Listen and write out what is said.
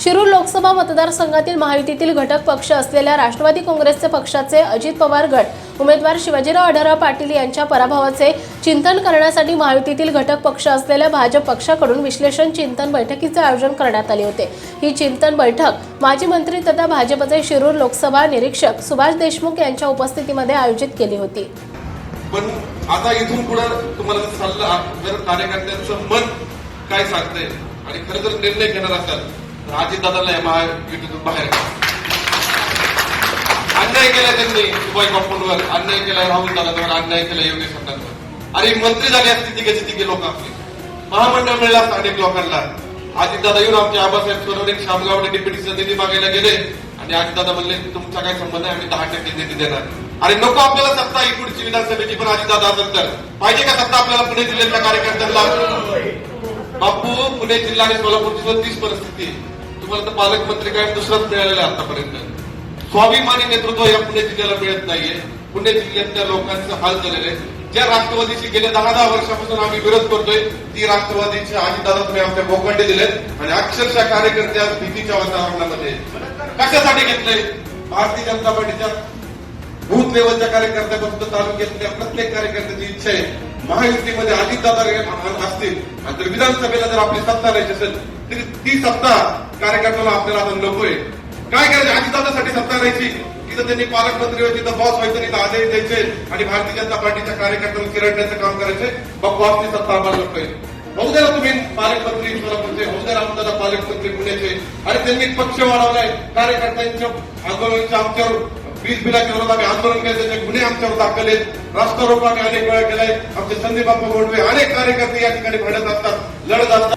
शिरूर लोकसभा मतदारसंघातील महायुतीतील घटक पक्ष असलेल्या राष्ट्रवादी काँग्रेसचे पक्षाचे अजित पवार गट उमेदवार शिवाजीराव आढळराव पाटील यांच्या पराभवाचे चिंतन करण्यासाठी महायुतीतील घटक पक्ष असलेल्या भाजप पक्षाकडून विश्लेषण चिंतन बैठकीचे आयोजन करण्यात आले होते. ही चिंतन बैठक माजी मंत्री तथा भाजपचे शिरूर लोकसभा निरीक्षक सुभाष देशमुख यांच्या उपस्थितीमध्ये आयोजित केली होती. पण आता इथून पुढे तुम्हाला सल्ला जर कार्यकर्त्यांचं मन काय सांगते आणि खरं जर निर्णय घेणार असाल तर आजी दादाला या महायुतीतून बाहेर अन्याय केलाय त्यांनी सुभाष बापूंवर अन्याय केलाय राहुल दादावर. अन्याय केला योगी सरकारवर. अरे मंत्री झाले असते तिघेचे तिघे लोक आपले. महामंडळ मिळला असतं अनेक लोकांना. दादा येऊन आमचे आबासाहेब सोनवणे शामगावडे डिप्युटीचा निधी मागायला गेले. आणि दादा म्हणले तुमचा काय संबंध आहे? आम्ही दहा टक्के निधी देणार. आणि नको आपल्याला सत्ता ही पुढची विधानसभेची पण दादा असेल तर. पाहिजे का सत्ता आपल्याला पुणे जिल्ह्यातल्या कार्यकर्त्यांना? बापू पुणे जिल्हा आणि सोलापूरची तीच परिस्थिती तुम्हाला तर पालकमंत्री काय दुसराच मिळालेला आतापर्यंत? स्वाभिमानी नेतृत्व या पुणे जिल्ह्याला मिळत नाहीये. पुणे जिल्ह्यातल्या लोकांचे हाल झालेले ज्या राष्ट्रवादीशी गेल्या दहा दहा वर्षापासून आम्ही विरोध करतोय ती राष्ट्रवादीची अजितदादा तुम्ही आमच्या भोगंडे दिलेत आणि अक्षरशः कार्यकर्ते आज भीतीच्या वातावरणामध्ये कशासाठी घेतलंय? भारतीय जनता पार्टीच्या बूथ लेवलच्या कार्यकर्त्यापासून तालुक्यातल्या प्रत्येक कार्यकर्त्याची इच्छा आहे. महायुतीमध्ये अजितदादा असतील. आणि जर विधानसभेला जर आपली सत्ता राहायची असेल ती सत्ता कार्यकर्त्याला आपल्याला आता नकोय. काय करायचं? आधी अजितदादासाठी सत्ता राहायची. तिथं त्यांनी पालकमंत्री होते तिथं बॉस व्हायचं तिथं आदेश द्यायचे. आणि भारतीय जनता पार्टीच्या कार्यकर्त्यांना चिरडण्याचं काम करायचे. मग बॉसची सत्ता आम्हाला नकोय. होऊ द्या तुम्ही पालकमंत्री सोलापूरचे होऊ द्या रामदादा पालकमंत्री पुण्याचे. आणि त्यांनी पक्ष वाढवलाय. कार्यकर्त्यांच्या आंदोलनाच्या आमच्यावर वीज बिलाच्या विरोधात आम्ही आंदोलन केले त्याचे गुन्हे आमच्यावर दाखल आहेत. रास्ता रोको आम्ही अनेक वेळा केलाय. आमचे संदीप बाप्पा गोडवे अनेक कार्यकर्ते या ठिकाणी भांडत असतात लढत असतात.